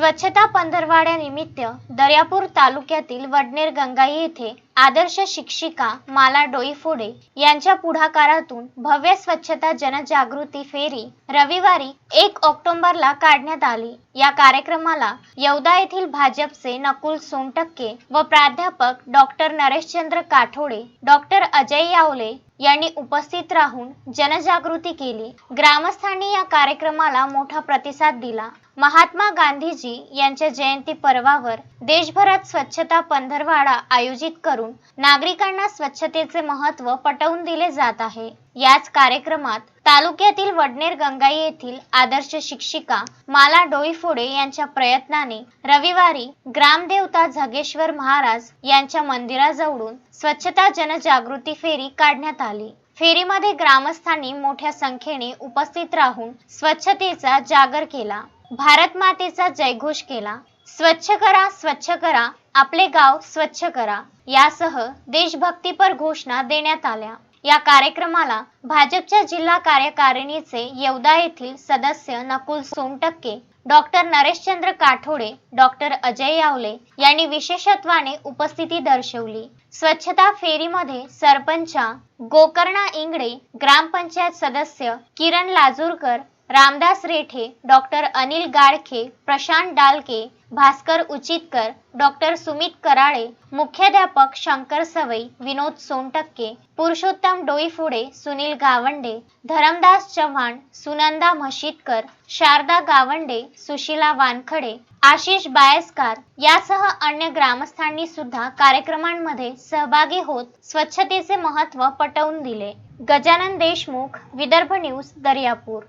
स्वच्छता पंधरवाड्यानिमित्त दर्यापूर तालुक्यातील वडनेर गंगाई येथे आदर्श शिक्षिका माला डोईफोडे यांच्या पुढाकारातून भव्य स्वच्छता जनजागृती फेरी रविवारी एक ऑक्टोबरला काढण्यात आली. या कार्यक्रमाला यवदा येथील भाजपचे नकुल सोनटक्के व प्राध्यापक डॉक्टर नरेशचंद्र काठोडे डॉक्टर अजय यावले यांनी उपस्थित राहून जनजागृती केली. ग्रामस्थांनी या कार्यक्रमाला मोठा प्रतिसाद दिला. महात्मा गांधीजी यांच्या जयंती पर्वावर देशभरात स्वच्छता पंधरवाडा आयोजित करून नागरिकांना स्वच्छतेचे महत्त्व पटवून दिले जात आहे. याच कार्यक्रमात तालुक्यातील वडनेर गंगाई येथील आदर्श शिक्षिका माला डोईफोडे यांच्या प्रयत्नाने रविवारी ग्रामदेवता झगेश्वर महाराज यांच्या मंदिराजवळून स्वच्छता जनजागृती फेरी काढण्यात आली. फेरीमध्ये ग्रामस्थांनी मोठ्या संख्येने उपस्थित राहून स्वच्छतेचा जागर केला. भारत मातेचा जयघोष केला. स्वच्छ करा स्वच्छ करा. आपले गाव स्वच्छ करा. यासह देशभक्तीपर घोषणा देण्यात आल्या. या कार्यक्रमाला भाजपच्या जिल्हा कार्यकारिणीचे येवदा येथील सदस्य नकुल सोनटक्के डॉक्टर नरेशचंद्र काठोडे डॉक्टर अजय यावले यांनी विशेषत्वाने उपस्थिती दर्शवली. स्वच्छता फेरीमध्ये सरपंचा गोकर्णा इंगडे ग्रामपंचायत सदस्य किरण लाजूरकर रामदास रेठे डॉक्टर अनिल गाडखे प्रशांत डालके भास्कर उचितकर डॉक्टर सुमित कराळे मुख्याध्यापक शंकर सवई विनोद सोनटक्के पुरुषोत्तम डोईफुडे सुनील गावंडे धरमदास चव्हाण सुनंदा म्हशीतकर शारदा गावंडे सुशीला वानखडे आशिष बायस्कार यासह अन्य ग्रामस्थांनी सुद्धा कार्यक्रमांमध्ये सहभागी होत स्वच्छतेचे महत्त्व पटवून दिले. गजानन देशमुख विदर्भ न्यूज दर्यापूर.